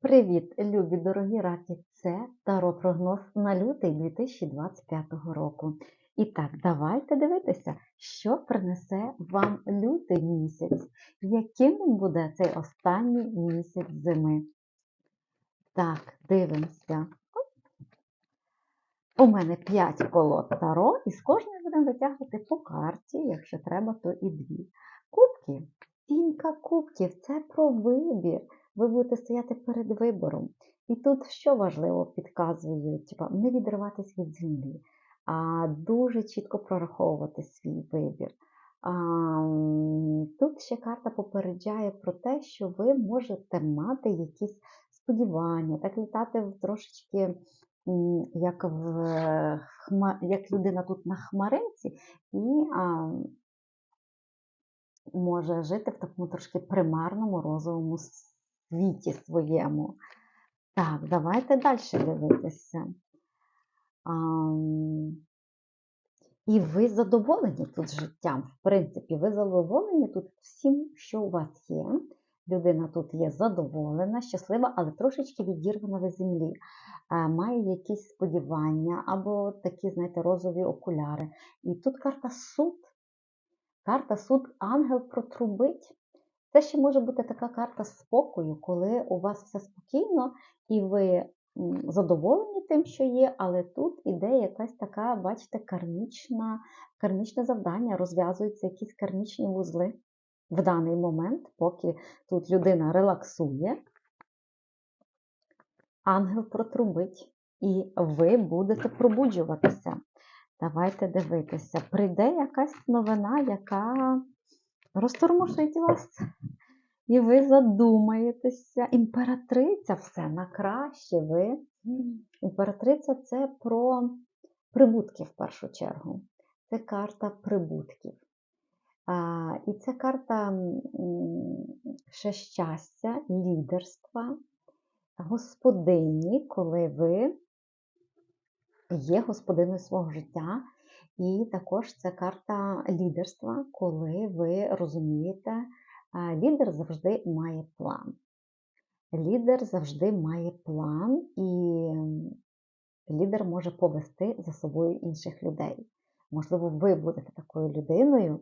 Привіт, любі дорогі раки! Це Таро прогноз на лютий 2025 року. І так, давайте дивитися, що принесе вам лютий місяць, яким буде цей останній місяць зими. Так, дивимося. У мене 5 колод Таро, і з кожної будемо витягувати по карті, якщо треба, то і дві. Кубки. Сімка кубків це про вибір ви будете стояти перед вибором. І тут що важливо підказують, типа, не відриватись від землі, а дуже чітко прораховувати свій вибір. А, Тут ще карта попереджає про те, що ви можете мати якісь сподівання, так літати трошечки. Як в, як людина тут на хмаринці, і а, може жити в такому трошки примарному розовому світі своєму. Так, давайте далі дивитися. А, і ви задоволені тут життям. В принципі, ви задоволені тут всім, що у вас є. Людина тут є задоволена, щаслива, але трошечки відірвана від землі. Має якісь сподівання або такі, знаєте, розові окуляри. І тут карта суд. Карта суд ангел протрубить. Це ще може бути така карта спокою, коли у вас все спокійно і ви задоволені тим, що є, але тут іде якась така, бачите, кармічна, кармічне завдання, розв'язуються якісь кармічні вузли в даний момент, поки тут людина релаксує, ангел протрубить, і ви будете пробуджуватися. Давайте дивитися, прийде якась новина, яка розтормошить вас. І ви задумаєтеся. Імператриця все на краще ви. Імператриця це про прибутки в першу чергу. Це карта прибутків. А, І це карта ще щастя, лідерства, господині, коли ви є господиною свого життя. І також це карта лідерства, коли ви розумієте, лідер завжди має план. Лідер завжди має план, і лідер може повести за собою інших людей. Можливо, ви будете такою людиною,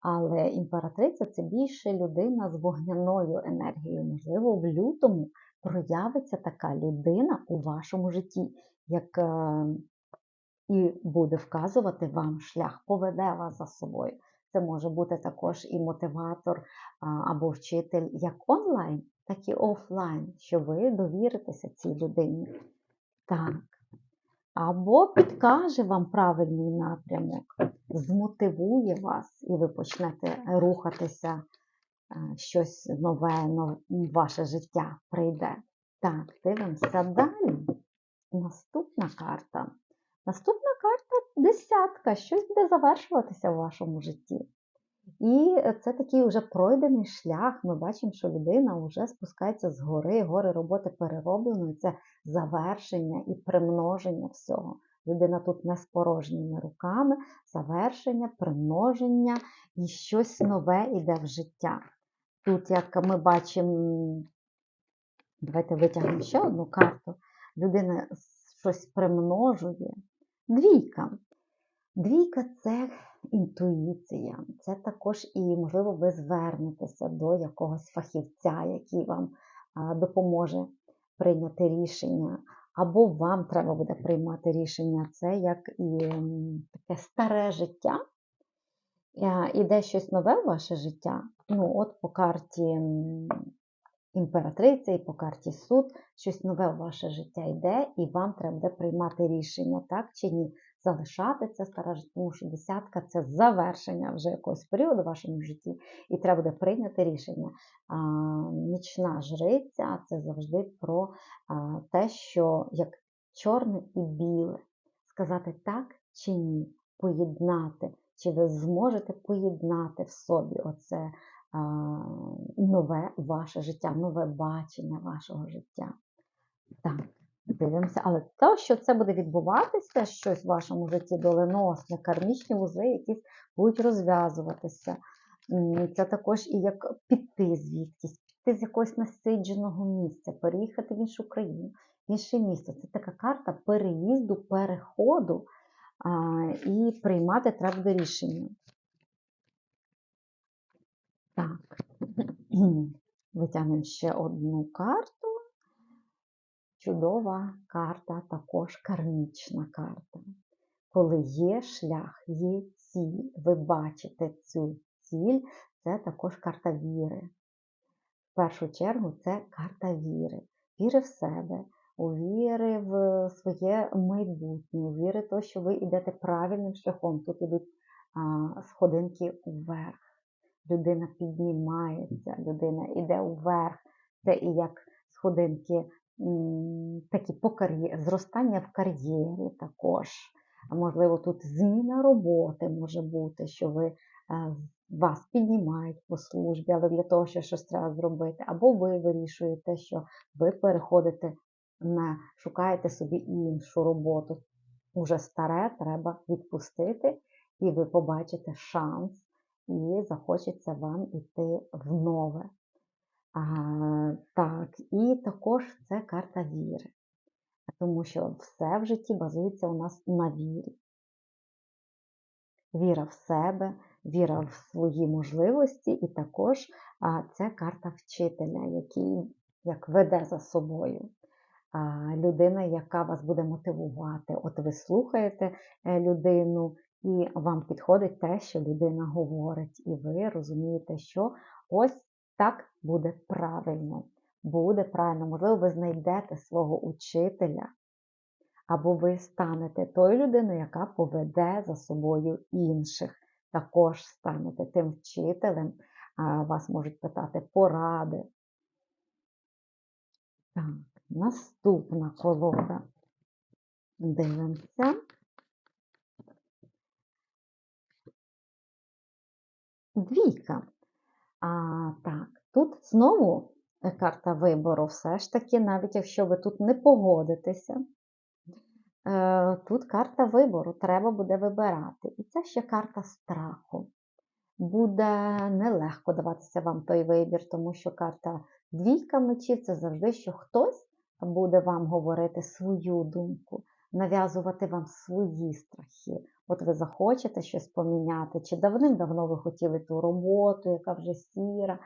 але імператриця це більше людина з вогняною енергією. Можливо, в лютому проявиться така людина у вашому житті, як е, і буде вказувати вам шлях, поведе вас за собою. Це може бути також і мотиватор або вчитель як онлайн, так і офлайн, що ви довіритеся цій людині. Так. Або підкаже вам правильний напрямок, змотивує вас, і ви почнете рухатися, щось нове, в ваше життя прийде. Так, дивимося далі. Наступна карта. Наступна карта десятка, щось буде завершуватися в вашому житті. І це такий вже пройдений шлях. Ми бачимо, що людина вже спускається з гори, гори роботи перероблено, і це завершення і примноження всього. Людина тут не з порожніми руками, завершення, примноження і щось нове йде в життя. Тут, як ми бачимо, давайте витягнемо ще одну карту. Людина щось примножує, Двійка. Двійка це інтуїція. Це також і, можливо, ви звернетеся до якогось фахівця, який вам допоможе прийняти рішення. Або вам треба буде приймати рішення. Це як і таке старе життя. Іде щось нове в ваше життя. Ну, от по карті імператриця і по карті суд, щось нове в ваше життя йде, і вам треба буде приймати рішення, так чи ні. Залишати це стара життя, тому що десятка це завершення вже якогось періоду в вашому житті, і треба буде прийняти рішення. А, Нічна жриця це завжди про а, те, що як чорне і біле. Сказати так чи ні, поєднати, чи ви зможете поєднати в собі оце нове ваше життя, нове бачення вашого життя. Так, дивимося, але те, що це буде відбуватися, щось в вашому житті доленосне, кармічні вузи, якісь будуть розв'язуватися. Це також і як піти звідкись, піти з якогось насидженого місця, переїхати в іншу країну, в інше місце. Це така карта переїзду, переходу а, і приймати треба рішення. Так, витягнемо ще одну карту. Чудова карта, також кармічна карта. Коли є шлях, є ціль, ви бачите цю ціль, це також карта віри. В першу чергу це карта віри. Віри в себе, у віри в своє майбутнє, у віри в те, що ви йдете правильним шляхом. Тут ідуть а, сходинки вверх. Людина піднімається, людина йде вверх. Це і як сходинки такі по кар'єрі, зростання в кар'єрі також. Можливо, тут зміна роботи може бути, що ви вас піднімають по службі, але для того, що щось треба зробити, або ви вирішуєте, що ви переходите на шукаєте собі іншу роботу. Уже старе треба відпустити, і ви побачите шанс, і захочеться вам іти в нове. А, Так, і також це карта віри, тому що все в житті базується у нас на вірі. Віра в себе, віра в свої можливості, і також а, це карта вчителя, який як веде за собою. Людина, яка вас буде мотивувати. От ви слухаєте е, людину, і вам підходить те, що людина говорить, і ви розумієте, що ось так буде правильно. Буде правильно, можливо, ви знайдете свого учителя, або ви станете тою людиною, яка поведе за собою інших. Також станете тим вчителем, вас можуть питати поради. Так, наступна колода. Дивимося. Двійка. А, Так, тут знову карта вибору, все ж таки, навіть якщо ви тут не погодитеся, е, тут карта вибору, треба буде вибирати. І це ще карта страху. Буде нелегко даватися вам той вибір, тому що карта двійка мечів це завжди, що хтось буде вам говорити свою думку, нав'язувати вам свої страхи. От ви захочете щось поміняти, чи давним-давно ви хотіли ту роботу, яка вже сіра,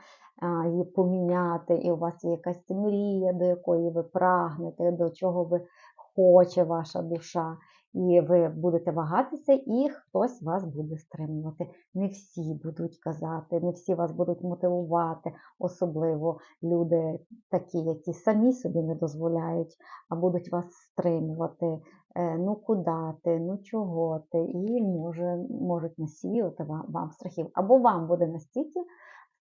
її поміняти, і у вас є якась мрія, до якої ви прагнете, до чого ви хоче ваша душа і ви будете вагатися, і хтось вас буде стримувати. Не всі будуть казати, не всі вас будуть мотивувати, особливо люди такі, які самі собі не дозволяють, а будуть вас стримувати. Е, ну куди ти, ну чого ти, і може, можуть насіювати вам, вам страхів. Або вам буде настільки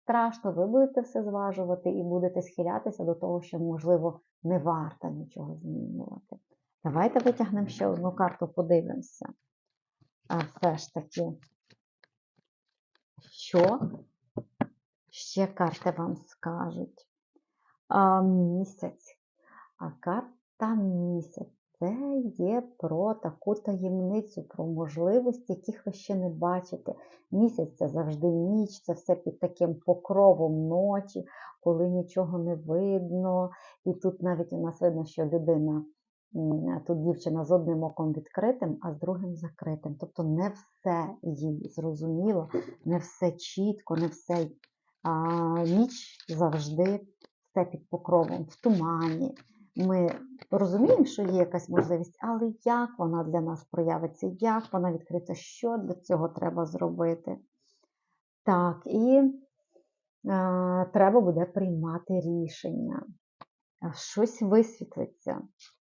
страшно, ви будете все зважувати і будете схилятися до того, що, можливо, не варто нічого змінювати. Давайте витягнемо ще одну карту, подивимося. А все ж таки, що ще карти вам скажуть? А, Місяць. А карта місяць. Це є про таку таємницю, про можливості, яких ви ще не бачите. Місяць це завжди ніч, це все під таким покровом ночі, коли нічого не видно. І тут навіть у нас видно, що людина Тут дівчина з одним оком відкритим, а з другим закритим. Тобто не все їй зрозуміло, не все чітко, не все а, ніч завжди все під покровом, в тумані. Ми розуміємо, що є якась можливість, але як вона для нас проявиться, як вона відкриється, що для цього треба зробити? Так, і а, треба буде приймати рішення. Щось висвітлиться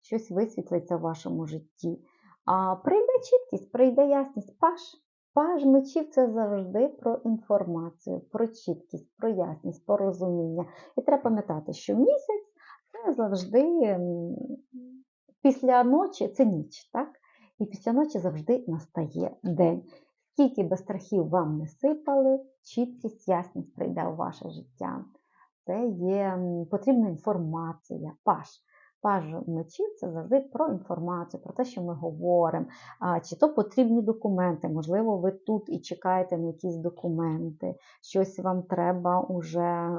щось висвітлиться в вашому житті. А прийде чіткість, прийде ясність. Паш. Паж мечів це завжди про інформацію, про чіткість, про ясність, про розуміння. І треба пам'ятати, що місяць це завжди після ночі це ніч, так? І після ночі завжди настає день. Скільки би страхів вам не сипали, чіткість, ясність прийде у ваше життя. Це є потрібна інформація, паш. Паж мечів це завжди про інформацію, про те, що ми говоримо, чи то потрібні документи. Можливо, ви тут і чекаєте на якісь документи, щось вам треба уже,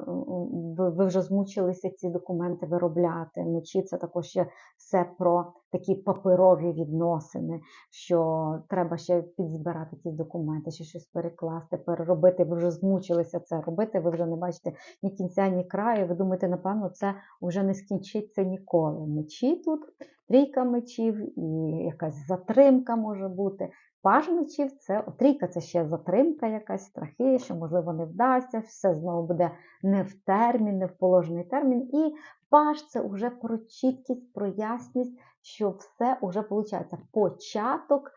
ви, вже змучилися ці документи виробляти. Мечі це також ще все про такі паперові відносини, що треба ще підзбирати ці документи, ще щось перекласти, переробити. Ви вже змучилися це робити, ви вже не бачите ні кінця, ні краю. Ви думаєте, напевно, це вже не скінчиться ніколи. Мечі тут, трійка мечів, і якась затримка може бути. Паж мечів це трійка це ще затримка, якась страхи, що, можливо, не вдасться, все знову буде не в термін, не в положений термін. І паж це вже про чіткість, про ясність, що все вже виходить початок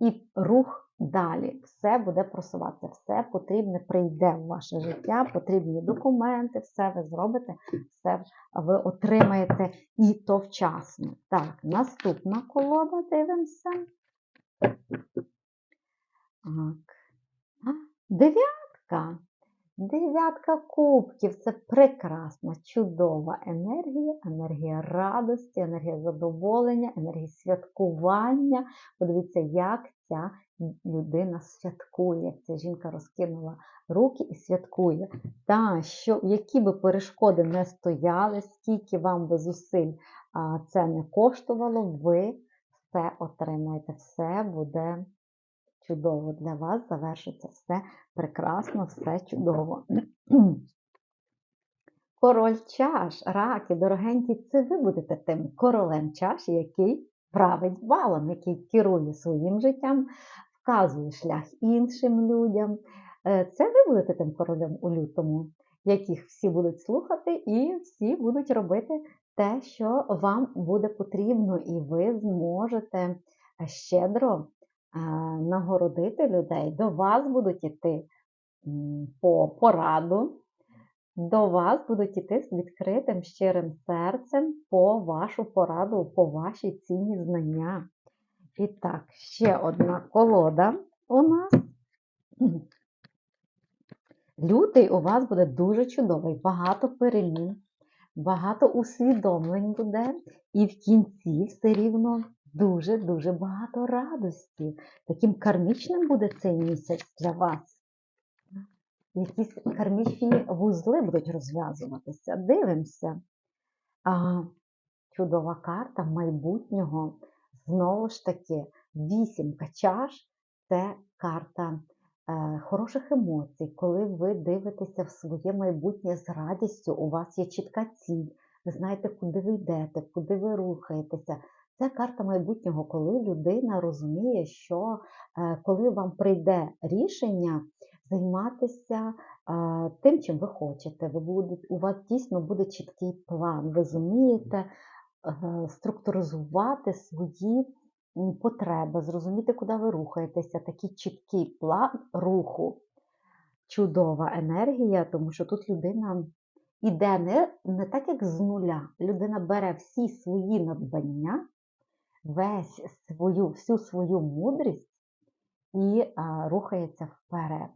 і рух далі. Все буде просуватися, все потрібне прийде в ваше життя, потрібні документи, все ви зробите, все ви отримаєте і то вчасно. Так, наступна колода, дивимося. Так. Дев'ятка. Дев'ятка кубків це прекрасна, чудова енергія, енергія радості, енергія задоволення, енергія святкування. Подивіться, як ця людина святкує, як ця жінка розкинула руки і святкує. Та, що, які би перешкоди не стояли, скільки вам би зусиль це не коштувало, ви все отримаєте, все буде чудово для вас, завершиться все прекрасно, все чудово. Король чаш, раки, дорогенькі, це ви будете тим королем чаш, який править балом, який керує своїм життям, вказує шлях іншим людям. Е, це ви будете тим королем у лютому, яких всі будуть слухати, і всі будуть робити те, що вам буде потрібно, і ви зможете щедро нагородити людей. До вас будуть іти по пораду, до вас будуть іти з відкритим щирим серцем по вашу пораду, по ваші цінні знання. І так, ще одна колода у нас. Лютий у вас буде дуже чудовий, багато перемін, багато усвідомлень буде, і в кінці все рівно дуже-дуже багато радості. Таким кармічним буде цей місяць для вас. Якісь кармічні вузли будуть розв'язуватися. Дивимося. А, Чудова карта майбутнього. Знову ж таки, вісімка чаш це карта е, хороших емоцій, коли ви дивитеся в своє майбутнє з радістю, у вас є чітка ціль, ви знаєте, куди ви йдете, куди ви рухаєтеся. Це карта майбутнього, коли людина розуміє, що е, коли вам прийде рішення займатися е, тим, чим ви хочете, ви будете, у вас дійсно буде чіткий план, ви зумієте е, структуризувати свої потреби, зрозуміти, куди ви рухаєтеся, такий чіткий план руху. Чудова енергія, тому що тут людина іде не, не так, як з нуля. Людина бере всі свої надбання весь свою, всю свою мудрість і а, рухається вперед.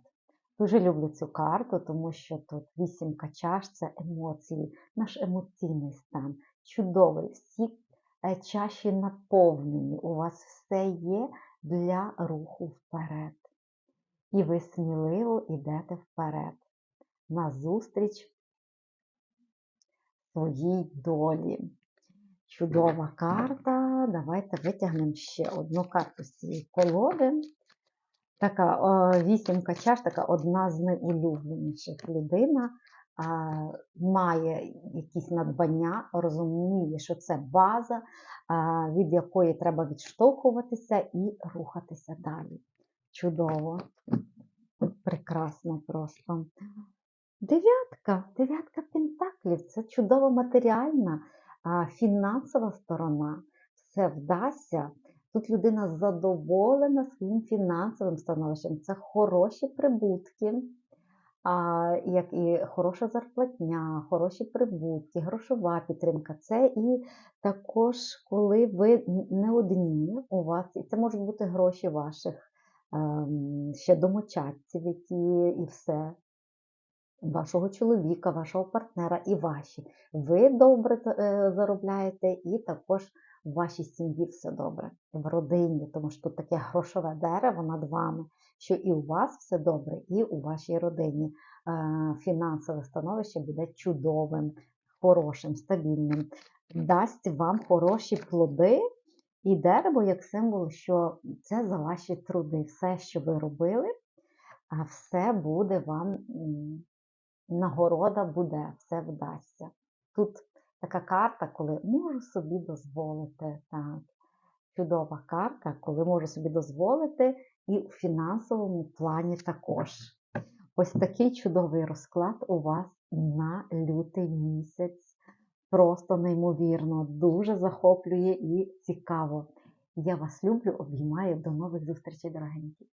Дуже люблю цю карту, тому що тут вісімка чаш це емоції, наш емоційний стан. Чудовий, всі е, чаші наповнені, у вас все є для руху вперед. І ви сміливо йдете вперед. Назустріч своїй долі. Чудова карта. Давайте витягнемо ще одну карту з цієї колоди. Така вісімка чаш, така одна з найулюбленіших людина. Має якісь надбання, розуміє, що це база, від якої треба відштовхуватися і рухатися далі. Чудово, прекрасно просто. Дев'ятка, дев'ятка пентаклів це чудова матеріальна фінансова сторона все вдасться. Тут людина задоволена своїм фінансовим становищем. Це хороші прибутки, як і хороша зарплатня, хороші прибутки, грошова підтримка. Це і також, коли ви не одні у вас, і це можуть бути гроші ваших ем, ще домочадців, які і все. Вашого чоловіка, вашого партнера і ваші. Ви добре е, заробляєте, і також в вашій сім'ї все добре, в родині, тому що тут таке грошове дерево над вами, що і у вас все добре, і у вашій родині. Е, Фінансове становище буде чудовим, хорошим, стабільним, дасть вам хороші плоди. І дерево як символ, що це за ваші труди. Все, що ви робили, а все буде вам нагорода буде, все вдасться. Тут така карта, коли можу собі дозволити. Так. Чудова карта, коли можу собі дозволити, і в фінансовому плані також. Ось такий чудовий розклад у вас на лютий місяць. Просто неймовірно, дуже захоплює і цікаво. Я вас люблю, обіймаю. До нових зустрічей, дорогенькі.